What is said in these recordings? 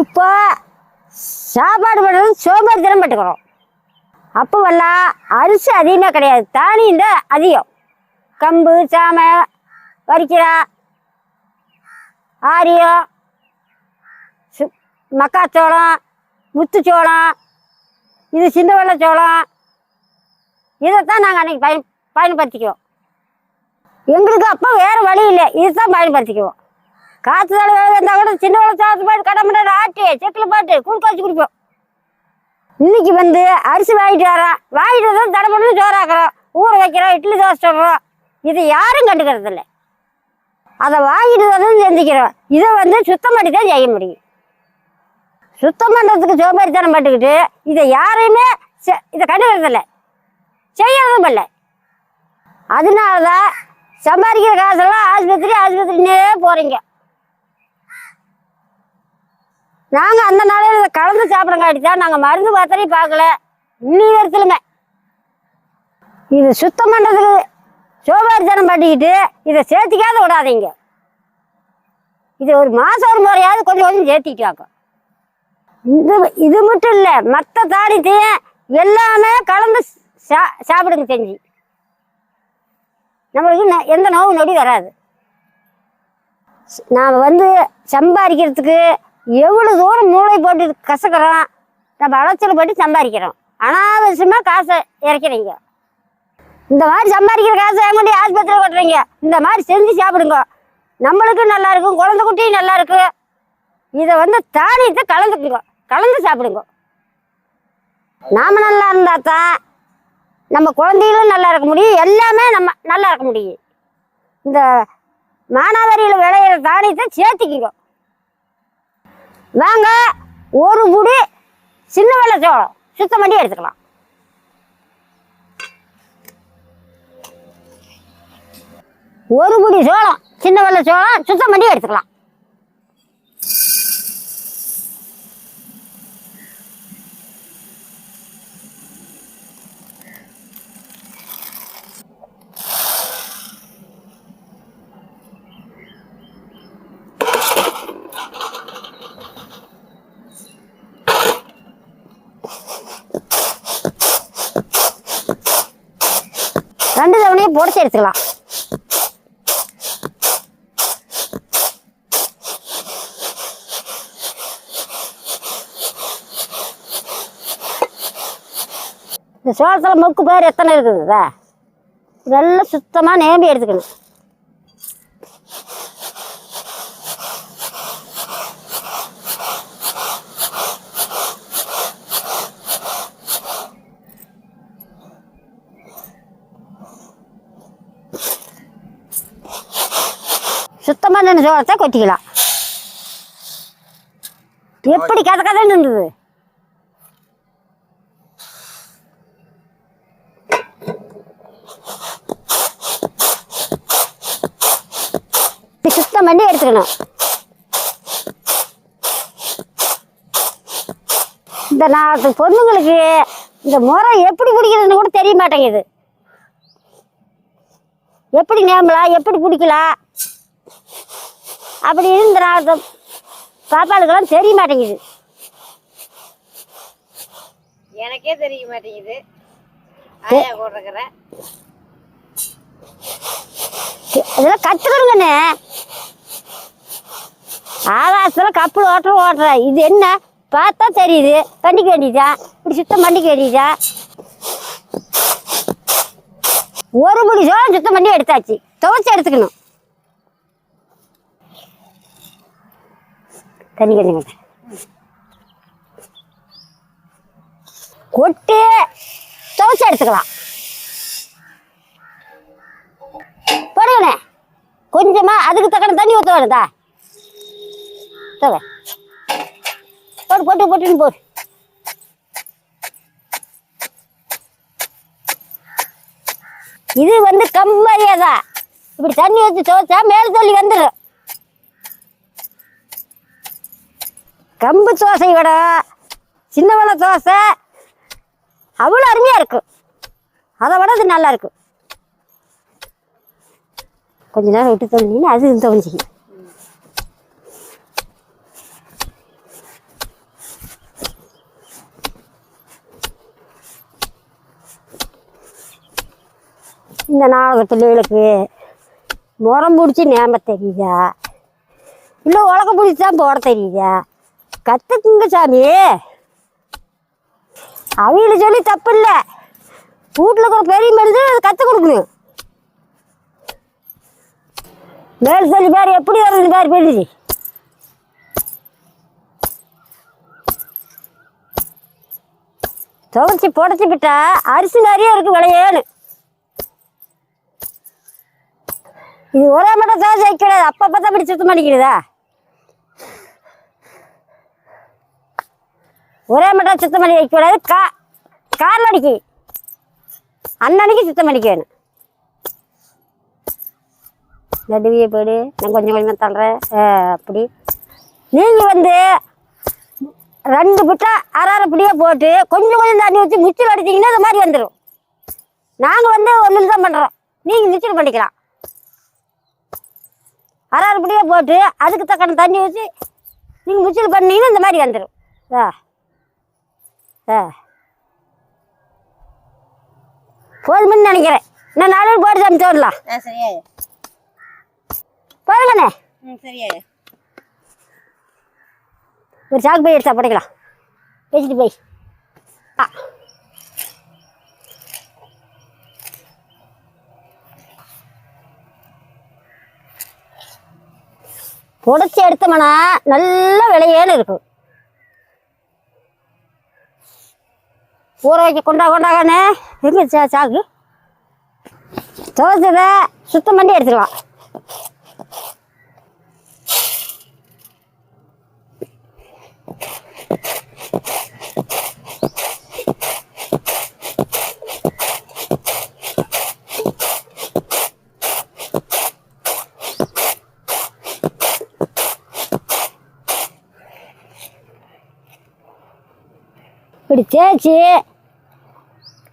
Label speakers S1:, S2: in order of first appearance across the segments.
S1: இப்போ சாப்பாடு பண்ணுறது சோம்பேறித்தனம் பட்டுக்கிறோம் அப்போவெல்லாம் அரிசி அதிகமாக கிடையாது தானியம் தான் அதிகம். கம்பு சாமை வரிக்கிறா ஆரியம் சு மக்காச்சோளம் முத்துச்சோளம் இது சின்ன வெள்ளைச்சோளம் இதைத்தான் நாங்கள் அன்றைக்கி பயன் பயன்படுத்திக்குவோம். எங்களுக்கு அப்போ வேறு வழி இல்லை இதுதான் பயன்படுத்திக்குவோம். காற்று தடவை இருந்தால் கூட சின்ன வெள்ளச்சோளத்து போய் கடை முடியாது ஆட்டி செக்கில் போட்டு குளுக்க வச்சு குடிப்போம். இன்னைக்கு வந்து அரிசி வாங்கிட்டு வரோம் வாங்கிட்டு வந்து தடை பண்ணி சோறாக்குறோம். ஊற வைக்கிறோம் இட்லி தோசை சொல்கிறோம் இதை யாரும் கண்டுக்கிறது இல்லை அதை வாங்கிட்டு வந்து செஞ்சுக்கிறோம். இதை வந்து சுத்தம் பண்ணி தான் செய்ய முடியும். சுத்தம் பண்ணுறதுக்கு சோம்பேறித்தனம் பண்ணிக்கிட்டு இதை யாரையுமே செ- இதை கண்டுக்கிறது இல்லை செய்யறதும் இல்லை. அதனால தான் சம்பாதிக்கிற காசெல்லாம் ஆஸ்பத்திரி ஆஸ்பத்திரினே போகிறீங்க நாங்கள் அந்த நாளையில் கலந்து சாப்பிடங்காட்டி தான் நாங்கள் மருந்து மாத்திரையும் பார்க்கல. இன்னி வரைத்திலுமே இது சுத்தம் பண்ணுறதுக்கு சோபாரித்தனம் பண்ணிக்கிட்டு இதை சேர்த்திக்காத விடாதீங்க. இது ஒரு மாதம் ஒரு முறையாவது கொஞ்சம் கொஞ்சம் சேர்த்திட்டாக்கும் இது இது மட்டும் இல்லை மற்ற தானியத்தையும் எல்லாமே கலந்து சா சாப்பிடுங்க செஞ்சு. நம்மளுக்கு ந- எந்த நோவு நொடி வராது. நாம் வந்து சம்பாதிக்கிறதுக்கு எவ்வளோ தூரம் மூளை போட்டு கசக்கிறோம்? நம்ம அலைச்சல் போட்டு சம்பாதிக்கிறோம். அனாவசியமாக காசை இறக்கிறீங்க. இந்த மாதிரி சம்பாதிக்கிற காசை எங்கொண்டு ஆஸ்பத்திரி கொட்டுறீங்க. இந்த மாதிரி செஞ்சு சாப்பிடுங்க. நம்மளுக்கும் நல்லா இருக்கும் குழந்தை குட்டியும் நல்லா இருக்கு. இதை வந்து தானியத்தை கலந்துக்குங்க. கலந்து சாப்பிடுங்க. நாம நல்லா இருந்தா தான் நம்ம குழந்தைகளும் நல்லா இருக்க முடியும். எல்லாமே நம்ம நல்லா இருக்க முடியும். இந்த மானாவாரியில் விளையிற தானியத்தை சேர்த்துக்கிங்க. வாங்க ஒரு குடி சின்ன வெள்ளை சோளம். சுத்தம் பண்ணி எடுத்துக்கலாம். ஒரு குடி சோளம் சின்ன வெள்ளை சோளம் சுத்தம் பண்ணி எடுத்துக்கலாம் ரெண்டு தவணையும் பொடிச்சு எடுத்துக்கலாம். இந்த சோளத்தில் மொக்கு பேர் எத்தனை இருக்குது நல்லா சுத்தமாக நேம்பி எடுத்துக்கணும். சுத்தமான சோளத்தை கொட்டிக்கலாம். எப்படி கதை கதைன்னு இருந்தது? சுத்தம் பண்ணி எடுத்துக்கணும். இந்த நாட்டு பொண்ணுங்களுக்கு இந்த முறை எப்படி பிடிக்கிறதுன்னு கூட தெரிய மாட்டேங்குது. எப்படி நேம்பலாம் எப்படி பிடிக்கலாம்? அப்படின்னு இந்த நாட்டு பாப்பாளுக்கெல்லாம் தெரிய மாட்டேங்குது.
S2: எனக்கே தெரிய மாட்டேங்குது. ஆயா போடுறக்கிறேன்
S1: இதெல்லாம் கற்றுக்கணுங்கண்ணே ஆகாசத்தில் கப்பல் ஓட்டுற ஓட்டுற இது என்ன? பார்த்தா தெரியுது. பண்ணிக்க வேண்டியதா? இப்படி சுத்தம் பண்ணிக்க வேண்டியதா? ஒரு முடி சோளம் சுத்தம் பண்ணி எடுத்தாச்சு. துவைச்சு எடுத்துக்கணும். தண்ணி கொஞ்சம் கொட்டு. துவைச்சு எடுத்துக்கலாம். போடுங்கண்ணே. கொஞ்சமா அதுக்கு தக்கன தண்ணி ஊற்ற வேணுதா தவ போட்டு போட்டு போட்டுன்னு போடு. இது வந்து கம்மாரியாதான் இப்படி தண்ணி ஊற்றி துவச்சா மேல் தள்ளி வந்துடும் கம்பு தோசை விட சின்ன வெள்ளை தோசை. அவ்வளோ அருமையாக இருக்கும். அதை விட அது நல்லா இருக்கும். கொஞ்ச நேரம் விட்டு தோணிங்கன்னா அது தோணிச்சிக்கும். இந்த நாலு பிள்ளைகளுக்கு முறம் பிடிச்சி நேம தெரியுதா? இல்லை உலகம் பிடிச்சி தான் போட தெரியுதா? கற்றுக்குங்க சாமி. அவங்கள சொல்லி தப்பு இல்லை வீட்டில் இருக்கிற பெரிய மனுஷன் அதை கற்றுக் கொடுக்கணும். மேல் சொல்லி பாரு எப்படி வருது பாரு பெருசு துவச்சி புடச்சி விட்டா அரிசி நிறைய இருக்கு விளையேன்னு. இது ஒரே மட்டும் துவைச்சி வைக்கூடாது அப்பப்போ தான் இப்படி சுத்தம் ஒரே மட்டும் சுத்தம் பண்ணி வைக்கக்கூடாது கா காரில் அடிக்கி அன்னன்னைக்கு சுத்தம் பண்ணிக்கணும் நடுவியை போயிடு. நான் கொஞ்சம் கொஞ்சமாக தள்ளுறேன். அப்படி. நீங்கள் வந்து ரெண்டு புட்டா அரை அரை பிடியாக போட்டு கொஞ்சம் கொஞ்சம் தண்ணி ஊற்றி மிச்சல் அடிச்சிங்கன்னா இந்த மாதிரி வந்துடும் நாங்கள் வந்து ஒன்று தான் பண்ணுறோம் நீங்கள் மிச்சல் பண்ணிக்கலாம். அரை அரை பிடியாக போட்டு அதுக்கு தக்கன தண்ணி ஊற்றி நீங்கள் மிச்சல் பண்ணிங்கன்னா இந்த மாதிரி வந்துடும் ஆ. ஆ. போதும்னு நினைக்கிறேன். நான் நாலு போட்டு சமைச்சு வரலாம்
S2: ஆ சரியா
S1: போதுங்கண்ணே ஒரு சாக்கு போய் எடுத்தா படைக்கலாம். வச்சுட்டு போய். ஆ. புடைச்சி எடுத்தோம்னா நல்ல விலையேன்னு இருக்கும். ஊற வைக்க கொண்டா கொண்டாகானே. எங்கே சா சாக்கு? துவைச்சதை சுத்தம் பண்ணி எடுத்துக்கலாம் இப்படி தேய்ச்சி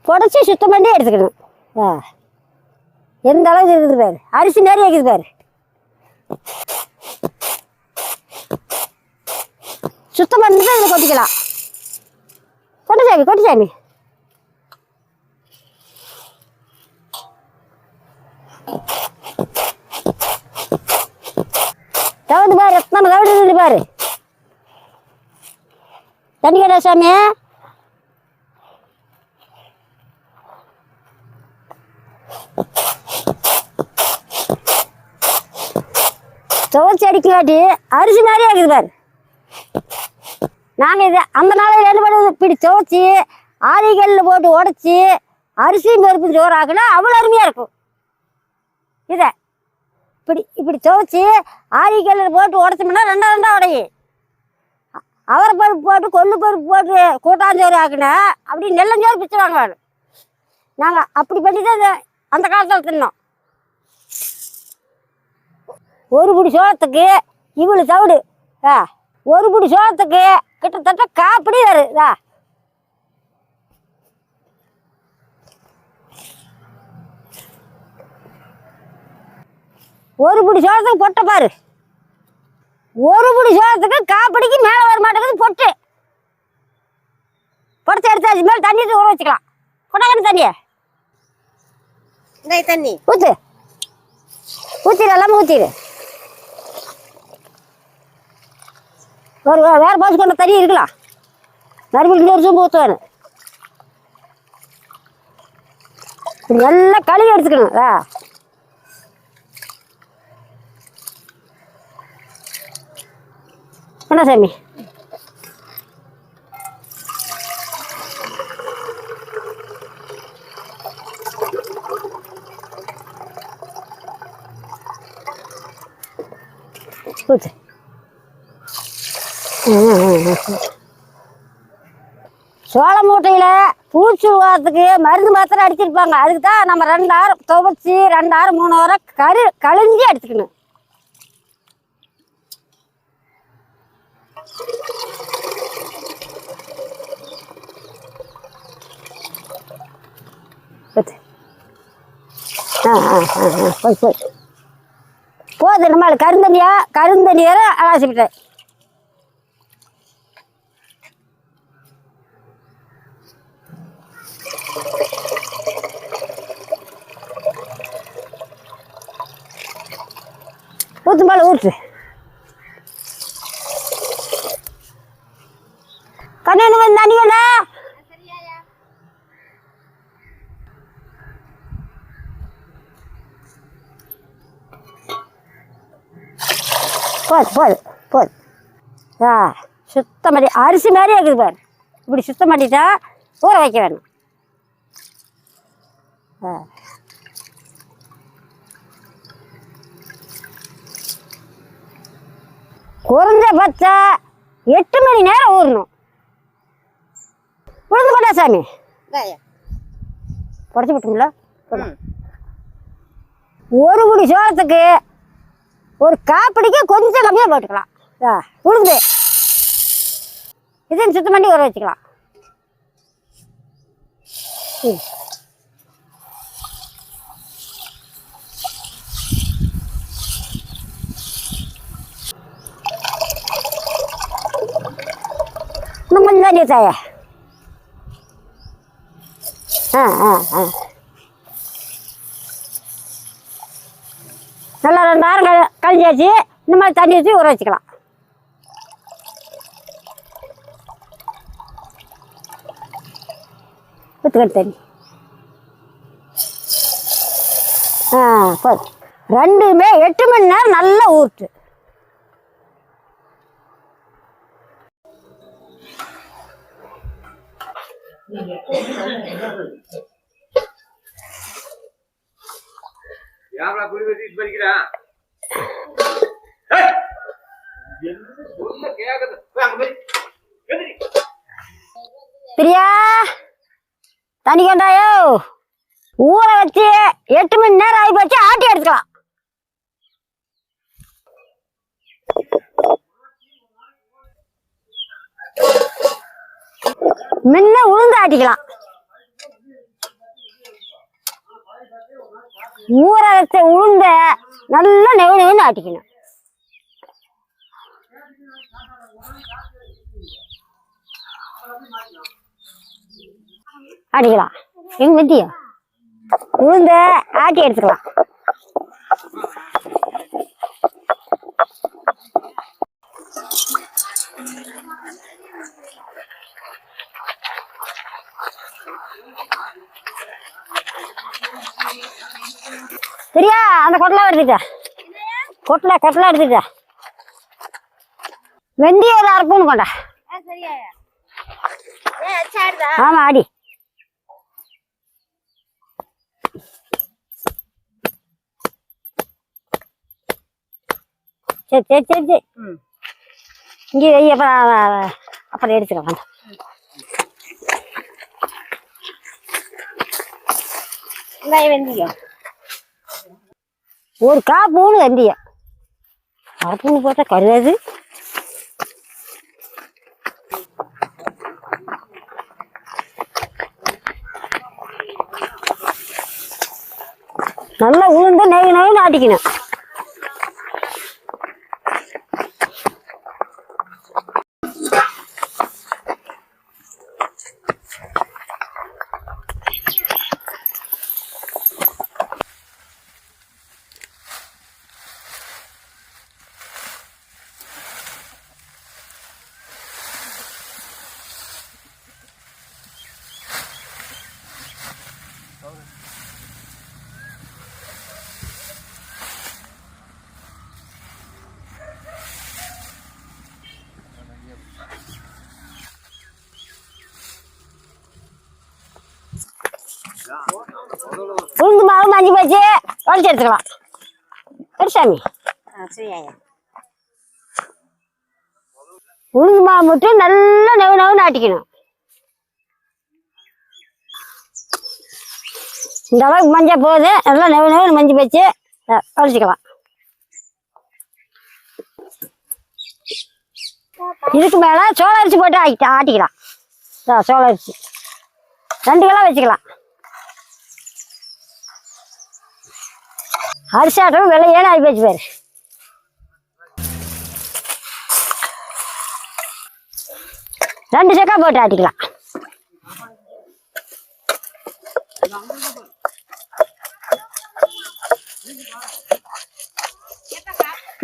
S1: புடச்சி சுத்தம் பண்ணி எடுத்துக்கணும். ஆ. எந்த அளவுக்கு இருக்குது பாரு. அரிசி நிறைய இருக்குது பாரு. சுத்தம் பண்ணிட்டு இதில் கொட்டிக்கலாம் கொட்டு சாமி கொட்டு சாமி தவிடு பாரு எத்தனை தவிடு பாரு. தண்ணி கடா சாமி துவைச்சி அடிக்கலாட்டி. அரிசி நிறைய இருக்குது பாரு. நாங்கள் இது அந்த நாளையில் என்ன பண்ணுறது? இப்படி துவைச்சி ஆதிகளில் போட்டு உடச்சி அரிசியும் பருப்பு சோறு ஆக்குனா அவ்வளோ அருமையாக இருக்கும். இதை. இப்படி இப்படி துவைச்சி ஆதிகளில் போட்டு உடச்சோம்னா ரெண்டா ரெண்டா உடையும். அவரை பருப்பு போட்டு கொள்ளு பருப்பு போட்டு கூட்டாஞ்சோறு ஆக்குனா அப்படி நெல்லஞ்சோறு பிச்சுவாங்க நாங்கள் அப்படி பண்ணி தான் அந்த காலத்தில் தின்னோம். ஒரு பிடி சோளத்துக்கு இவ்வளோ தவிடு ஆ ஒரு பிடி சோளத்துக்கு கிட்டத்தட்ட காப்படி வருதா ஒரு பிடி சோளத்துக்கு பொட்டை பாரு. ஒரு பிடி சோளத்துக்கு காப்படிக்கு மேலே வர மாட்டேங்குது பொட்டு. பொடத்தை எடுத்தாச்சு மேலே தண்ணி ஊற வச்சுக்கலாம். கொண்டாங்கன்னு தண்ணியை.
S2: தண்ணி.
S1: ஊற்று ஊற்றிடு எல்லாமே ஊற்றிடு வேறு வேறு வேற பாசு கொண்ட தண்ணி இருக்கலாம் மறுபடியும் இன்னொரு சொம்பு ஊற்றுவேன் நல்லா கழுவி எடுத்துக்கணும் ஆ என்ன சாமி? சோள மூட்டையில் பூச்சி வாரத்துக்கு மருந்து மாத்திரை அடிச்சிருப்பாங்க. அதுக்கு தான் நம்ம ரெண்டு ஆறு துவச்சி ரெண்டு ஆறு மூணு வாரம் கரு கழிஞ்சி அடிச்சுக்கணும் ஆ ஆ ஆ ஆ போய் போய். போதும். நம்ம கருந்தண்ணியா அலாசிவிட்டேன் உளுத்தம்பால் ஊற்று கண்ணு வந்து தண்ணி கொண்டா போது போது போது. ஆ சுத்தம் பண்ணி அரிசி மாதிரியே இருக்குது பாரு. இப்படி சுத்தம் பண்ணிட்டா ஊற வைக்க வேணும். ஆ. குறைஞ்சபட்சம் எட்டு மணி நேரம் ஊறணும். உளுந்து போட்டா சாமி. புடச்சி விட்டுங்களா. ஒரு முடி சோளத்துக்கு ஒரு காப்பிடிக்கு கொஞ்சம் கம்மியாக போட்டுக்கலாம். உளுந்து. இதையும் சுத்தம் பண்ணி ஊற வச்சுக்கலாம். ம். இன்னும் கொஞ்சம் தண்ணி தாயா ஆ ஆ ஆ. நல்லா ரெண்டு கழி கழிஞ்சாச்சு. இந்த மாதிரி தண்ணி ஊற்றி ஊற வச்சுக்கலாம். ஊற்றுக்கட்டு தண்ணி. ஆ போதும். ரெண்டுமே எட்டு மணி நேரம் நல்லா ஊற்று
S3: யாரா குடி வச்சுட்டு படிக்கிறா? சொல்ல கேக்குது போய் அங்க போய். எந்திரி.
S1: பிரியா தண்ணி கொண்டாயோ ஊற வச்சு எட்டு மணி நேரம் ஆகி போச்சு ஆட்டி எடுத்துக்கலாம். முன்ன உளுந்து ஆட்டிக்கலாம். ஊற வச்ச உளுந்த நல்லா நெவு நெவுன்னு ஆட்டிக்கணும். ஆட்டிக்கலாம். எங்க வெட்டியா? உளுந்த ஆட்டி எடுத்துக்கலாம். சரியா அந்த கொட்டலாம் எடுத்துக்க. கொட்டல கொட்டலாம் எடுத்துக்க. வெந்தயம் ஒரு அரை பூன் கொண்டா? ஆமா ஆடி. சரி சரி சரி சரி. இங்கே அப்புறம் அப்புறம் எடுத்துக்கலாம் வேண்டாம்
S2: வெந்தயம்.
S1: ஒரு காப்பூன்னு வெந்தயம் காப்பூன்னு போட்டால் கருவாது. நல்லா உளுந்து நெய் நெய் மாட்டிக்கணும் உளுந்து மாவு மஞ்சள் போச்சு. வலிச்சு எடுத்துக்கலாம். சரி சாமி.
S2: ஆ, சரியாயா.
S1: உளுந்து மாவு மட்டும் நல்லா நெவு நெவுன்னு ஆட்டிக்கணும் இந்த அளவுக்கு மஞ்சள் போகுது. நல்லா நெவு நெவுன்னு மஞ்சள் வச்சு வலிச்சுக்கலாம். இதுக்கு மேலே சோள அரிசி போட்டு ஆட்டி ஆட்டிக்கலாம். சோள அரிசி. ரெண்டு கிலோ வச்சுக்கலாம். அரிசி ஆட்டம் விலை ஏன்னு ஆகி போச்சு பாரு. ரெண்டு செக்கா போட்டு ஆட்டிக்கலாம்.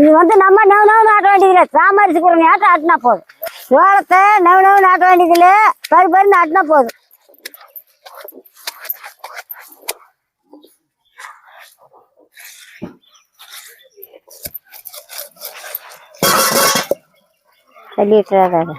S1: இது வந்து நம்ம நவ நவ நாட்ட வேண்டியதில்லை சாமாரிச்சு கூட நேட்டம் ஆட்டினா போதும். சோளத்தை நவ நவ நாட்ட வேண்டியதில்லை பரு பருன்னு ஆட்டினா போதும். चलिए
S2: चला जाएगा।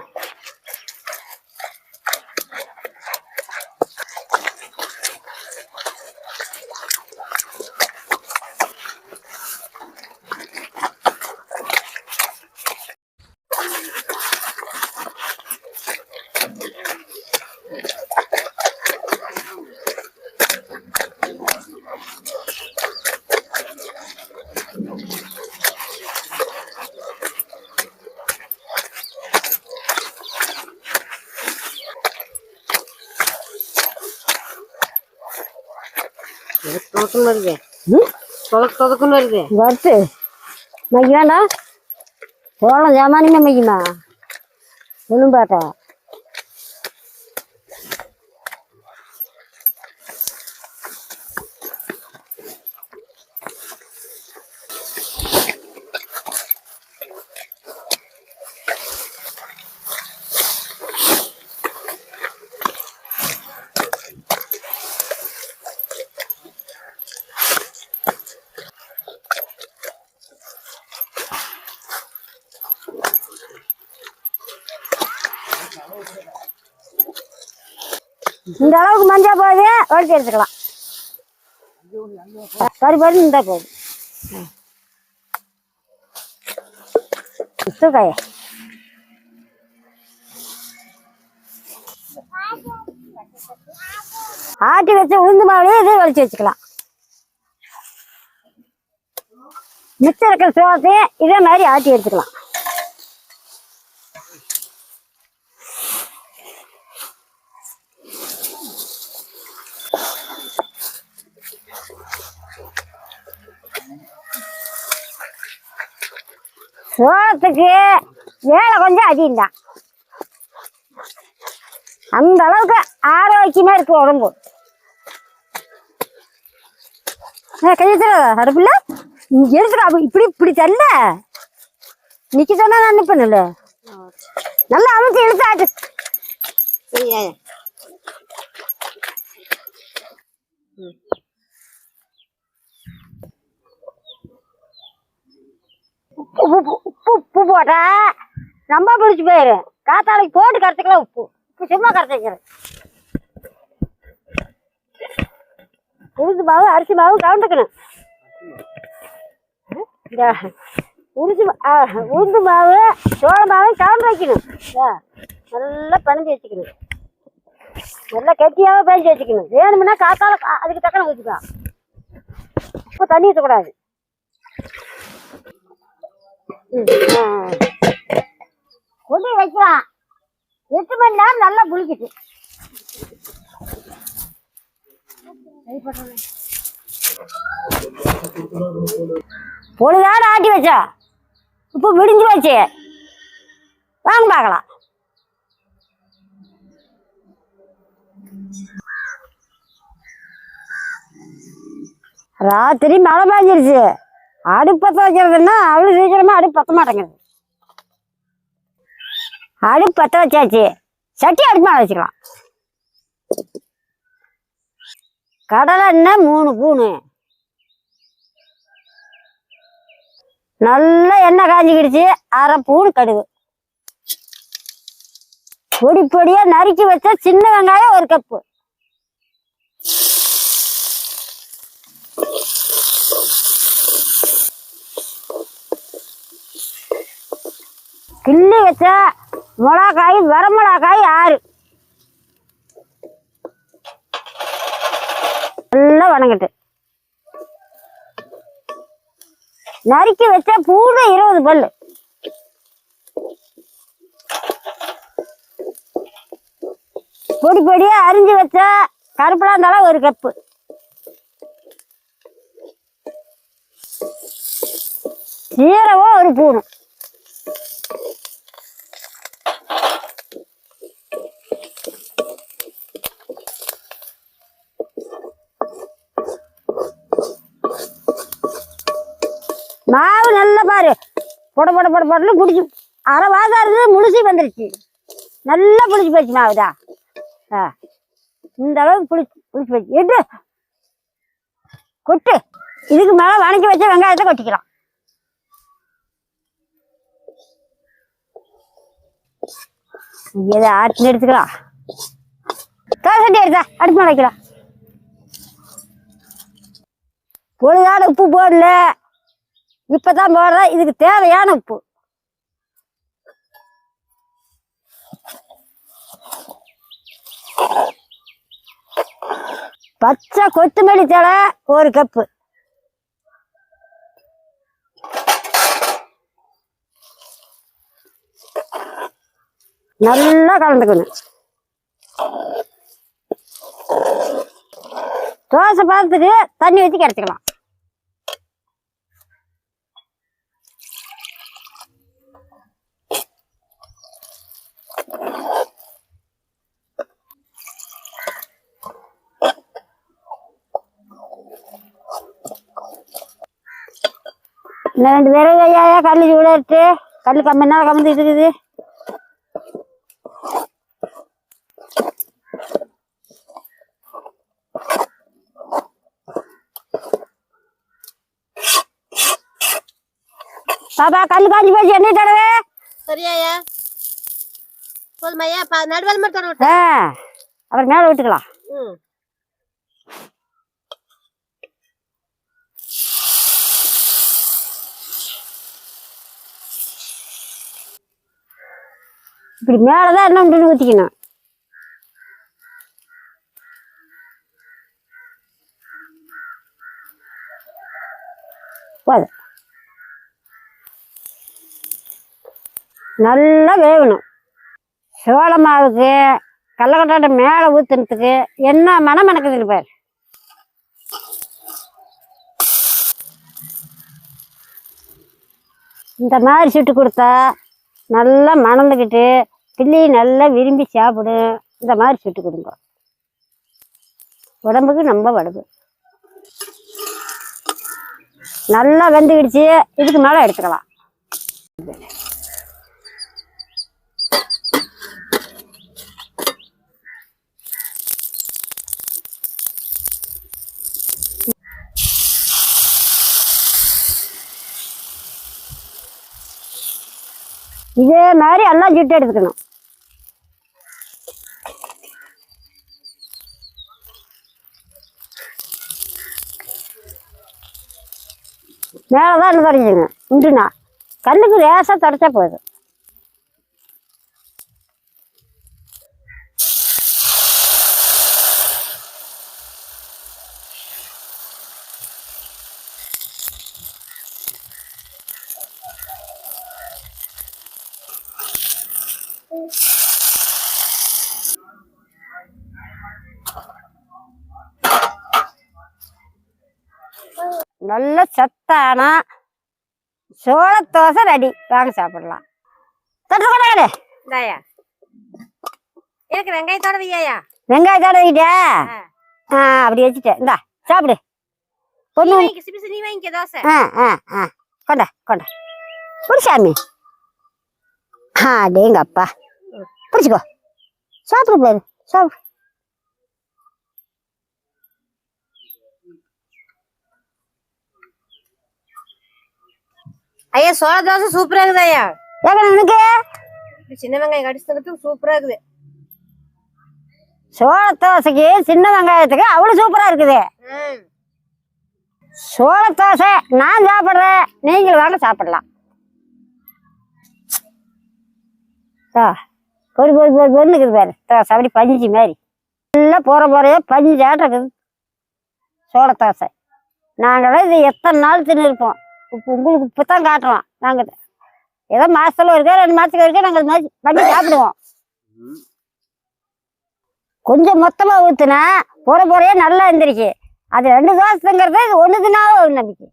S1: ம்
S2: தொதக்கு தொதக்குன்னு வருது
S1: வறுத்து மைக்கலாண்டா சோளம் ஜாமானுமே மைக்குமா எலும்பாட்டா இந்த அளவுக்கு மஞ்சா போகுது வறுத்து எடுத்துக்கலாம். பரு பரி இருந்தா போதும். தூக்காய? ஆட்டி வச்ச உளுந்து மாவுலேயே இதே வலிச்சு வச்சுக்கலாம். மிச்சம் இருக்கிற சோளத்தையும் இதே மாதிரி ஆட்டி எடுத்துக்கலாம். சோளத்துக்கு வேலை கொஞ்சம் அதிகம் தான். அந்த அளவுக்கு ஆரோக்கியமா இருக்கு உடம்பு. கையத்துல அடுப்புல எடுத்துடா இப்படி இப்படி தள்ள. நிக்க சொன்னா நான் நிப்பேன்ல நல்லா அமுத்தி இழுத்தாட்டு
S2: சரி
S1: உப்பு உப்பு உப்பு போட்டால் போட்டா ரொம்ப பிடிச்சி போயிடும் காத்தாலைக்கு போட்டு கரைச்சிக்கலாம் உப்பு. உப்பு சும்மா கரைச்சிக்கிறேன் உளுந்து மாவு அரிசி மாவு கலந்துக்கணும். இந்த உரிசி மா- உளுந்து மாவு சோள மாவு கலந்து வைக்கணும். நல்லா பிணைஞ்சி வச்சுக்கணும். நல்லா கெட்டியாவே பிணைஞ்சி வச்சுக்கணும். வேணும்னா காத்தால கா- அதுக்கு தக்கன ஊற்றிக்கலாம் இப்போ தண்ணி ஊற்றக்கூடாது கொண்டு வைக்கலாம் எட்டு மணி நேரம் நல்லா புளிக்குது பொழுதாடு ஆட்டி வச்சா? இப்போ விடிஞ்சு வச்சு வாங்க பார்க்கலாம். ராத்திரி மழை பெஞ்சிருச்சு. அடுப்பு பற்ற வைக்கிறதுன்னா அவ்வளோ சீக்கிரமா அடுப்பு பற்ற மாட்டேங்குது. அடுப்பு பற்ற வச்சாச்சு. சட்டி அடுப்பு மேலே வச்சுக்கலாம் கடலை எண்ணெய் மூணு பூணு. நல்லா எண்ணெய் காஞ்சிக்கிடுச்சு. அரை பூணு கடுகு. பொடி பொடியாக நறுக்கி வச்ச சின்ன வெங்காயம் ஒரு கப்பு. கிள்ளி வச்ச மிளகாய் வரமிளகாய் ஆறு. நல்லா வணங்கிட்டு. நறுக்கி வச்ச பூண்டு இருபது பல்லு. பொடி பொடியா அரிஞ்சு வச்ச கருப்பலாந்தலை ஒரு கப்பு. சீரகம் ஒரு பூணும் பொட பொட பொட பொடன்னு பிடிச்சி. அரை வாசம் இருந்தது முழுசி வந்துருச்சு. நல்லா பிடிச்சி போச்சு மாவுதா. ஆ. இந்த அளவுக்கு பிடிச்சி புளிச்சு போச்சு. எட்டு கொட்டு. இதுக்கு மேலே வணக்கி வச்ச வெங்காயத்தை கொட்டிக்கலாம். எதை ஆட்டில் எடுத்துக்கலாம். தோசட்டி எடுத்தா அடுப்பு மேலே வைக்கலாம். உப்பு போடல. இப்பதான் போடுறா இதுக்கு தேவையான உப்பு. பச்சை கொத்தமல்லி தழை ஒரு கப்பு. நல்லா கலந்துக்கணும். தோசை பார்த்துட்டு தண்ணி ஊற்றி கிடச்சிக்கலாம் இன்னும் ரெண்டு பேரும் ஐயா கல் சூடாட்டு கல் கம்மி நேரம் கம்மிட்டு இருக்குது பாப்பா கல் காஞ்சி போச்சு என்ன தடவை?
S2: சரியாயா போதுமாய்யா பா நடுவல் மட்டும்
S1: அப்புறம் மேலே விட்டுக்கலாம்
S2: ம்
S1: இப்படி மேலே தான் என்ன ஒன்று ஊற்றிக்கணும் போதும் நல்லா வேகணும். சோள மாவுக்கு கடலக்கட்டாட்ட மேலே ஊற்றுனதுக்கு என்ன மனம் மணக்குதுன்னு பார். இந்த மாதிரி சுட்டு கொடுத்தா நல்லா மணந்துக்கிட்டு பிள்ளை நல்லா விரும்பி சாப்பிடும் இந்த மாதிரி சுட்டு கொடுங்க. உடம்புக்கு ரொம்ப உடம்பு நல்லா வெந்துக்கிடுச்சு. இதுக்கு மேலே எடுத்துக்கலாம். இதே மாதிரி எல்லாம் சுட்டு எடுத்துக்கணும். மேலே தான் என்ன தொடங்கிங்க உண்டுனா கண்ணுக்கு லேசாக தொடச்சா போதும். நல்ல சத்தான சோள தோசை ரெடி. வாங்க சாப்பிடலாம். தொட்டு கொண்டாடு
S2: இந்தாயா. எனக்கு வெங்காயத்தோட வையாயா?
S1: வெங்காயத்தோட வைக்கிட்டே? ஆ. அப்படி வச்சுட்டேன். இந்தா சாப்பிடு. பொண்ணு
S2: நீ வாங்கிக்க தோசை.
S1: ஆ ஆ ஆ. கொண்டா கொண்டா. புடி சாமி. ஆ டேங்க அப்பா பிடிச்சிக்கோ. சாப்பிடு பாரு சாப்பிடு.
S2: ஐயா சோள தோசை சூப்பரா இருக்குது ஐயா.
S1: எனக்கு
S2: சின்ன வெங்காயம் கடிச்சதுக்கு சூப்பரா இருக்குது.
S1: சோள தோசைக்கு சின்ன வெங்காயத்துக்கு அவ்வளோ சூப்பராக இருக்குது. சோள தோசை நான் சாப்பிட்றேன். நீங்கள் வாங்க சாப்பிடலாம். பொறு பொறு பொறு பொருள் இருக்குது பாரு. தோசை அப்படி பஞ்சு மாதிரி நல்லா போகிற போறையே பஞ்சு இருக்குது சோள தோசை. நாங்களாம் இது எத்தனை நாள் தின்னுருப்போம். இப்போ உங்களுக்கு இப்போ தான் காட்டுறோம். நாங்கள் ஏதோ மாசத்துல இருக்கா ரெண்டு மாசத்துக்கு இருக்கா நாங்கள் இது மாதிரி பண்ணி சாப்பிடுவோம். கொஞ்சம் மொத்தமாக ஊற்றுனா போகிற போறையே நல்லா இருந்துருச்சு அது ரெண்டு தோசைங்கிறது இது ஒன்று ஒரு நம்பிக்கை.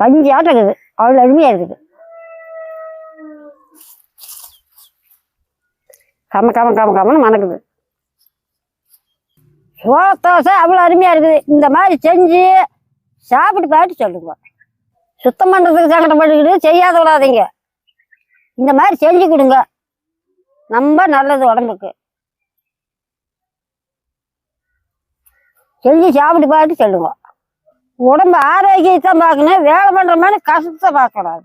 S1: பஞ்சு ஆட்டம் இருக்குது அவ்வளோ அருமையாக இருக்குது. கம கம கம கமன்னு மணக்குது. சோள தோசை அவ்வளோ அருமையாக இருக்குது. இந்த மாதிரி செஞ்சு சாப்பிட்டு பார்த்து சொல்லுங்க. சுத்தம் பண்ணுறதுக்கு சங்கடப்பட்டுக்கிட்டு செய்யாத விடாதீங்க. இந்த மாதிரி செஞ்சு கொடுங்க. ரொம்ப நல்லது உடம்புக்கு. செஞ்சு சாப்பிட்டு பார்த்து சொல்லுங்க. உடம்பு ஆரோக்கியத்தை பார்க்கணும் வேலை பண்ணுற மாதிரி கஷ்டத்தை பார்க்கக்கூடாது.